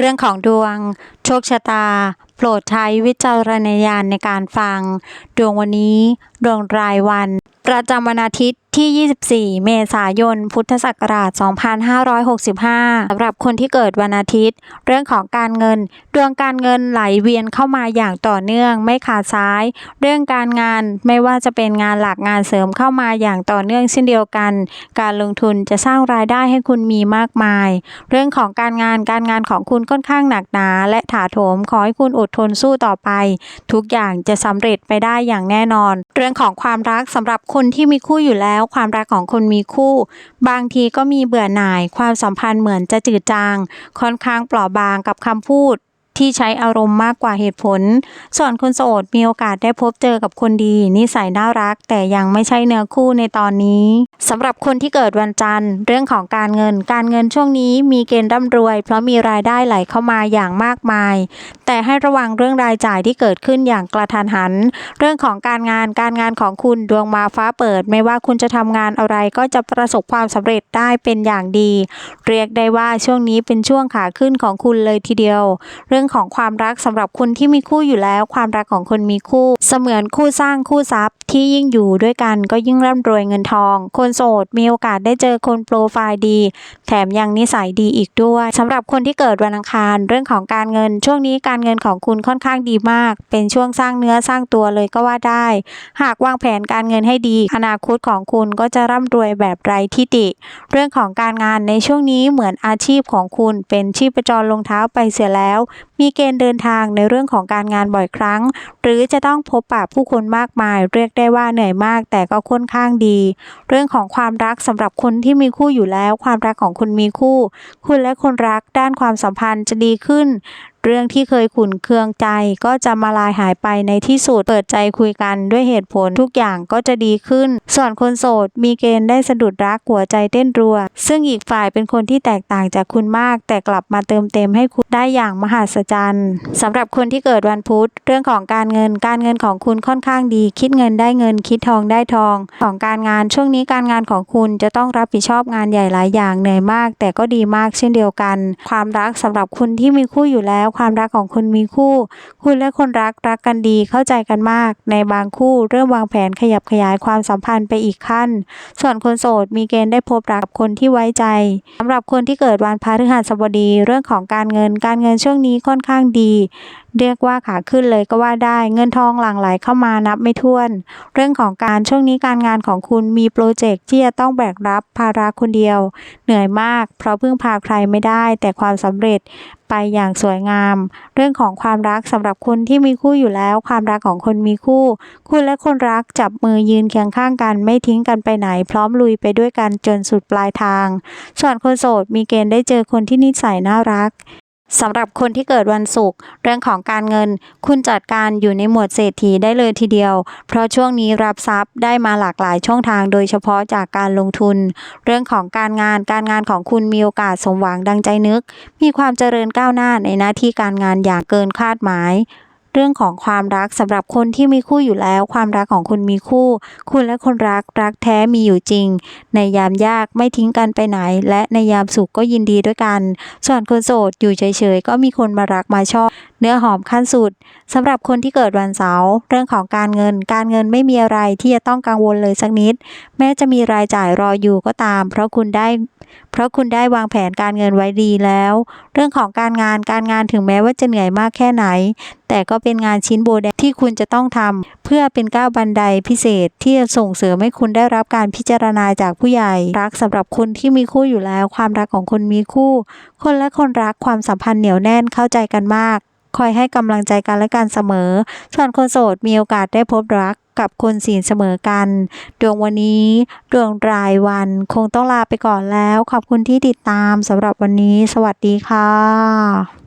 เรื่องของดวง โชคชะตา โปรดใช้วิจารณญาณในการฟัง ดวงวันนี้ ดวงรายวัน ประจำวันอาทิตย์ที่ 24 เมษายน พุทธศักราช 2565 สำหรับคนที่เกิดวันอาทิตย์ เรื่องของการเงิน ดวงการเงินไหลเวียนเข้ามาอย่างต่อเนื่อง ไม่ขาดสาย เรื่องการงานไม่ว่าจะเป็นงานหลักงานเสริมเข้ามาอย่างต่อเนื่องเช่นเดียวกัน การลงทุนจะสร้างรายได้ให้คุณมีมากมาย เรื่องของการงานการงานของคุณค่อนข้างหนักหนาและถาโถมขอให้คุณอดทนสู้ต่อไป ทุกอย่างจะสำเร็จไปได้อย่างแน่นอน เรื่องของความรักสำหรับคนที่มีคู่อยู่แล้ว ความรักของคนมีคู่ บางทีก็มีเบื่อหน่าย ความสัมพันธ์เหมือนจะจืดจาง ค่อนข้างเปราะบางกับคำพูด ที่ใช้อารมณ์มากกว่าเหตุผล ส่วนคนโสดมีโอกาสได้พบเจอกับคนดีนิสัยน่ารัก แต่ยังไม่ใช่เนื้อคู่ในตอนนี้สำหรับคนที่เกิดวันจันทร์ เรื่องของการเงินการเงินช่วงนี้มีเกณฑ์ร่ำรวย เพราะมีรายได้ไหลเข้ามาอย่างมากมาย แต่ให้ระวังเรื่องรายจ่ายที่เกิดขึ้นอย่างกระทันหัน เรื่องของการงานการงานของคุณดวงมาฟ้าเปิด ไม่ว่าคุณจะทำงานอะไรก็จะประสบความสำเร็จได้เป็นอย่างดี เรียกได้ว่าช่วงนี้เป็นช่วงขาขึ้นของคุณเลยทีเดียว เรื่องของความรักสำหรับคุณที่มีคู่อยู่แล้ว ความรักของคนมีคู่ เสมือนคู่สร้างคู่ทรัพย์ที่ยิ่งอยู่ด้วยกันก็ยิ่งร่ำรวยเงินทอง คนโสดมีโอกาสได้เจอคนโปรไฟล์ดี แถมยังนิสัยดีอีกด้วยสำหรับคนที่เกิดวันอังคารเรื่องของการเงิน ช่วงนี้การเงินของคุณค่อนข้างดีมาก เป็นช่วงสร้างเนื้อสร้างตัวเลยก็ว่าได้ หากวางแผนการเงินให้ดี อนาคตของคุณก็จะร่ำรวยแบบไร้ที่ติ เรื่องของการงานในช่วงนี้เหมือนอาชีพของคุณเป็นชีพประจรลงเท้าไปเสียแล้วมีเกณฑ์เดินทางในเรื่องของการงานบ่อยครั้ง หรือจะต้องพบปะผู้คนมากมาย เรียกได้ว่าเหนื่อยมากแต่ก็ค่อนข้างดี เรื่องของความรักสำหรับคนที่มีคู่อยู่แล้ว ความรักของคุณมีคู่ คุณและคนรักด้านความสัมพันธ์จะดีขึ้นเรื่องที่เคยขุนเคืองใจก็จะมาลายหายไปในที่สุด เปิดใจคุยกันด้วยเหตุผลทุกอย่างก็จะดีขึ้น ส่วนคนโสดมีเกณฑ์ได้สะดุดรักหัวใจเต้นรัว ซึ่งอีกฝ่ายเป็นคนที่แตกต่างจากคุณมาก แต่กลับมาเติมเต็มให้คุณได้อย่างมหัศจรรย์สำหรับคนที่เกิดวันพุธ เรื่องของการเงินการเงินของคุณค่อนข้างดี คิดเงินได้เงินคิดทองได้ทอง ของการงานช่วงนี้การงานของคุณจะต้องรับผิดชอบงานใหญ่หลายอย่างเหนื่อยมาก แต่ก็ดีมากเช่นเดียวกัน ความรักสำหรับคุณที่มีคู่อยู่แล้วความรักของคุณมีคู่ คุณและคนรักรักกันดีเข้าใจกันมาก ในบางคู่เริ่มวางแผนขยับขยายความสัมพันธ์ไปอีกขั้น ส่วนคนโสดมีเกณฑ์ได้พบรักกับคนที่ไว้ใจสำหรับคนที่เกิดวันพฤหัสบดีเรื่องของการเงินการเงินช่วงนี้ค่อนข้างดีเรียกว่าขาขึ้นเลยก็ว่าได้ เงินทองหลั่งไหลเข้ามานับไม่ถ้วน เรื่องของการช่วงนี้การงานของคุณมีโปรเจกต์ที่จะต้องแบกรับภาระคนเดียว เหนื่อยมาก เพราะพึ่งพาใครไม่ได้ แต่ความสำเร็จไปอย่างสวยงาม เรื่องของความรักสำหรับคนที่มีคู่อยู่แล้ว ความรักของคนมีคู่ คุณและคนรักจับมือยืนเคียงข้างกันไม่ทิ้งกันไปไหน พร้อมลุยไปด้วยกันจนสุดปลายทาง ส่วนคนโสดมีเกณฑ์ได้เจอคนที่นิสัยน่ารัก สำหรับคนที่เกิดวันศุกร์เรื่องของการเงิน คุณจัดการอยู่ในหมวดเศรษฐีได้เลยทีเดียว เพราะช่วงนี้รับทรัพย์ได้มาหลากหลายช่องทาง โดยเฉพาะจากการลงทุน เรื่องของการงานการงานของคุณมีโอกาสสมหวังดังใจนึก มีความเจริญก้าวหน้าในหน้าที่การงานอย่างเกินคาดหมาย เรื่องของความรักสำหรับคนที่มีคู่อยู่แล้ว ความรักของคุณมีคู่ คุณและคนรักรักแท้มีอยู่จริง ในยามยากไม่ทิ้งกันไปไหน และในยามสุขก็ยินดีด้วยกัน ส่วนคนโสดอยู่เฉยๆก็มีคนมารักมาชอบ เนื้อหอมขั้นสุดสำหรับคนที่เกิดวันเสาร์เรื่องของการเงิน การเงินไม่มีอะไรที่จะต้องกังวลเลยสักนิด แม้จะมีรายจ่ายรออยู่ก็ตาม เพราะคุณได้เพราะคุณได้วางแผนการเงินไว้ดีแล้ว เรื่องของการงานการงานถึงแม้ว่าจะเหนื่อยมากแค่ไหน แต่ก็เป็นงานชิ้นโบแดงที่คุณจะต้องทำเพื่อเป็นก้าวบันไดพิเศษที่จะส่งเสริมให้คุณได้รับการพิจารณาจากผู้ใหญ่ รักสำหรับคนที่มีคู่อยู่แล้ว ความรักของคนมีคู่ คนและคนรักความสัมพันธ์เหนียวแน่นเข้าใจกันมาก คอยให้กำลังใจกันและกันเสมอ ส่วนคนโสดมีโอกาสได้พบรัก กับคนศีลเสมอกัน ดวงวันนี้ ดวงรายวันคงต้องลาไปก่อนแล้ว ขอบคุณที่ติดตามสำหรับวันนี้ สวัสดีค่ะ